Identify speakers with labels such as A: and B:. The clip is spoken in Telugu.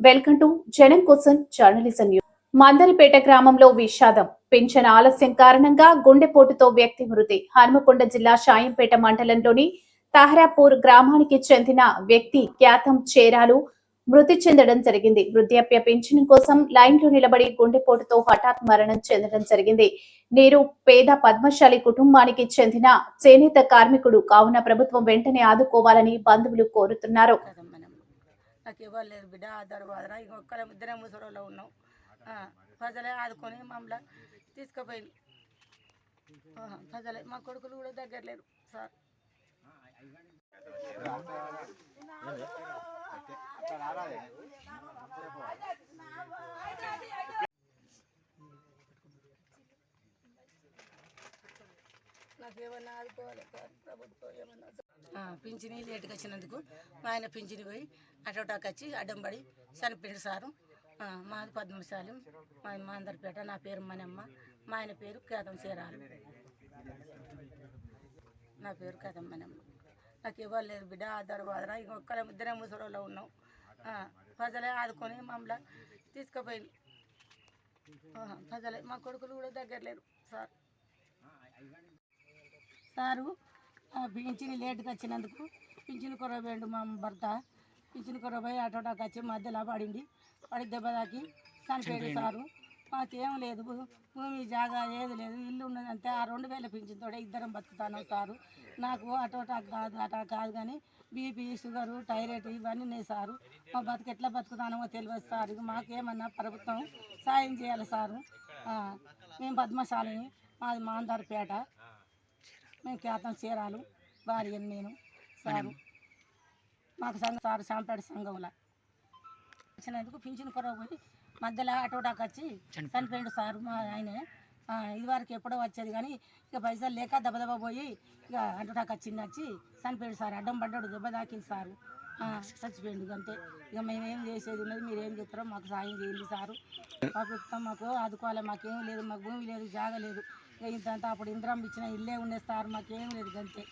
A: వెల్కమ్ టు జనం కోసం జర్నలిజం న్యూస్. మందరిపేట గ్రామంలో విషాదం. పింఛన్ ఆలస్యం కారణంగా గుండెపోటుతో వ్యక్తి మృతి. హనుమకొండ జిల్లా షాయంపేట మండలంలోని తహరాపూర్ గ్రామానికి చెందిన వ్యక్తి ఖ్యాతం చేరాలు. మృతి చెందడం జరిగింది. వృద్ధాప్య పింఛన్ కోసం లైన్లో నిలబడి గుండెపోటుతో హఠాత్ మరణం చెందడం జరిగింది. నీరు పేద పద్మశాలి కుటుంబానికి చెందిన చేనేత కార్మికుడు కావున ప్రభుత్వం వెంటనే ఆదుకోవాలని బంధువులు కోరుతున్నారు.
B: నాకు ఎవరు లేరు బిడ్డ ఆధార్ బాధరా ఇంక ఒక్కరే ఇద్దరే ముసలిలో ఉన్నాం. ప్రజలే ఆదుకొని మమ్మల్ని తీసుకుపోయింది ప్రజలే మా కొడుకులు కూడా దగ్గర లేరు సార్ నాకేమన్నా ఆదుకోవాలి సార్ ప్రభుత్వం ఏమన్నా పింఛని లేటుగా వచ్చినందుకు మా ఆయన పింఛని పోయి అటోటాకి వచ్చి అడ్డం పడి చనిపోయింది సారు. మాది పద్మశాలం మా మాందరిపేట నా పేరు మనమ్మ మా ఆయన పేరు కేతం చీరాలు. నా పేరు కేతం మనమ్మ నాకు ఇవ్వలేదు బిడ్డ ఆధార్ బాధరా ఇక ఇద్దరే ముసలిలో ఉన్నాం. ప్రజలే ఆదుకొని మమ్మల్ని తీసుకుపోయింది. ప్రజలే మా కొడుకులు కూడా దగ్గర లేరు సార్. సారు పింఛని లేటుగా వచ్చినందుకు పింఛను కొరవేయండు మా భర్త. పింఛను కొరపోయి ఆటోటాకి వచ్చి మధ్యలో పడింది. పడి దెబ్బ తాకి చనిపోయాడు సారు. మాకేం లేదు. భూమి జాగా ఏది లేదు. ఇల్లు ఉన్నది అంతే. ఆ రెండు వేల పింఛన్తో ఇద్దరం బతుకుతాను సారు. నాకు అటోటా కాదు అటా కాదు కానీ బీపీ షుగరు థైరాయిడ్ ఇవన్నీ ఉన్నాయి సారు. మా బతుకు ఎట్లా బతుకుతానో తెలియదు సార్. ఇది మాకేమన్నా ప్రభుత్వం సాయం చేయాలి సారు. మేము పద్మశాలిని. మాది మాందారిపేట. మేము కేతం చీరాలు భార్య నేను సారు. మాకు సంఘం సారు శాంపేట సంఘంలో వచ్చినందుకు పింఛన్ కొరవ పోయి మధ్యలో అటోటాకి వచ్చి చనిపోయాడు సారు మా ఆయనే. ఇదివరకు ఎప్పుడో వచ్చేది కానీ ఇక పైసలు లేక దెబ్బ దెబ్బ పోయి ఇక అటోటాకి వచ్చింది వచ్చి చనిపోయాడు సార్. అడ్డం పడ్డాడు దెబ్బ తాకింది సారు. ఆ, చచ్చిపోయిండు అంతే. ఇక మేమేం చేసేది ఉన్నది మీరు ఏం చెప్తారో మాకు సాయం చేయండి సారు. ప్రభుత్వం మాకు ఆదుకోవాలి మాకేం లేదు మాకు భూమి లేదు జాగ లేదు. ఇక అప్పుడు ఇంద్రం ఇచ్చిన ఇల్లే ఉండే సార్ మాకేం లేదు అంతే